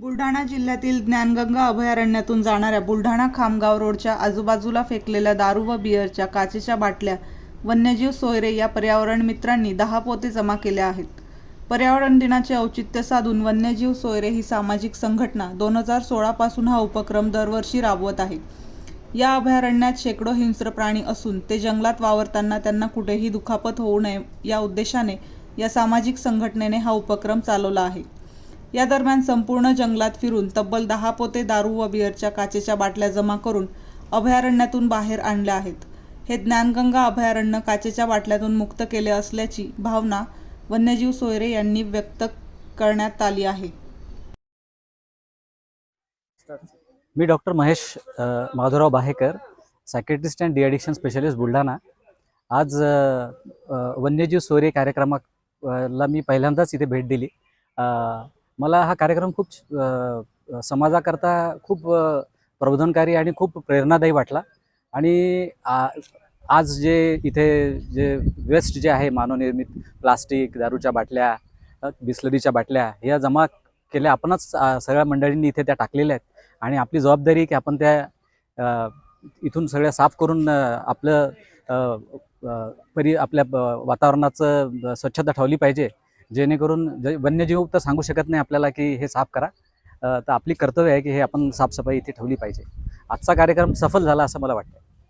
बुलढाणा जिल्ह्यातील ज्ञानगंगा अभयारण्यातून जाणाऱ्या बुलढाणा खामगाव रोडच्या आजूबाजूला फेकलेल्या दारू व बिअरच्या काचेच्या बाटल्या वन्यजीव सोयरे या पर्यावरण मित्रांनी दहा पोते जमा केल्या आहेत. पर्यावरण दिनाचे औचित्य साधून वन्यजीव सोयरे ही सामाजिक संघटना दोन हजार सोळापासून हा उपक्रम दरवर्षी राबवत आहे. या अभयारण्यात शेकडो हिंस्र प्राणी असून ते जंगलात वावरताना त्यांना कुठेही दुखापत होऊ नये या उद्देशाने या सामाजिक संघटनेने हा उपक्रम चालवला आहे. या दरम्यान संपूर्ण जंगलात फिरून तब्बल दहा पोते दारू व बिअरच्या काचेच्या बाटल्या जमा करून अभयारण्यातून बाहेर आणल्या आहेत. हे ज्ञानगंगा अभयारण्य काचेच्या बाटल्यातून मुक्त केले असल्याची भावना वन्यजीव सोयरे यांनी व्यक्त करण्यात आली आहे. मी doctor Mahesh Madhurao Madhavrao Bahekar psychiatrist and deaddiction specialist Buldhana. आज वन्यजीव सोयरे कार्यक्रमाला मी पहिल्यांदाच इथे भेट दिली. मला हा कार्यक्रम खूप समाजाकरता खूप प्रबोधनकारी आणि खूप प्रेरणादायी वाटला. आणि आ- आज जे इथे जे वेस्ट जे आहे मानवनिर्मित प्लास्टिक दारूच्या बाटल्या बिस्लरीच्या बाटल्या ह्या जमा केल्या आपणच सगळ्या मंडळींनी इथे त्या टाकलेल्या आहेत. आणि आपली जबाबदारी की आपण त्या इथून सगळ्या साफ करून आपलं परि परी आपल्या ब- वातावरणाचं स्वच्छता ठेवली पाहिजे. जेणेकरून जे वन्यजीव तर सांगू शकत नाही आपल्याला की हे साफ करा. तर आपली कर्तव्य आहे की हे आपण साफसफाई इथे ठेवली पाहिजे. आजचा कार्यक्रम सफल झाला असं मला वाटतं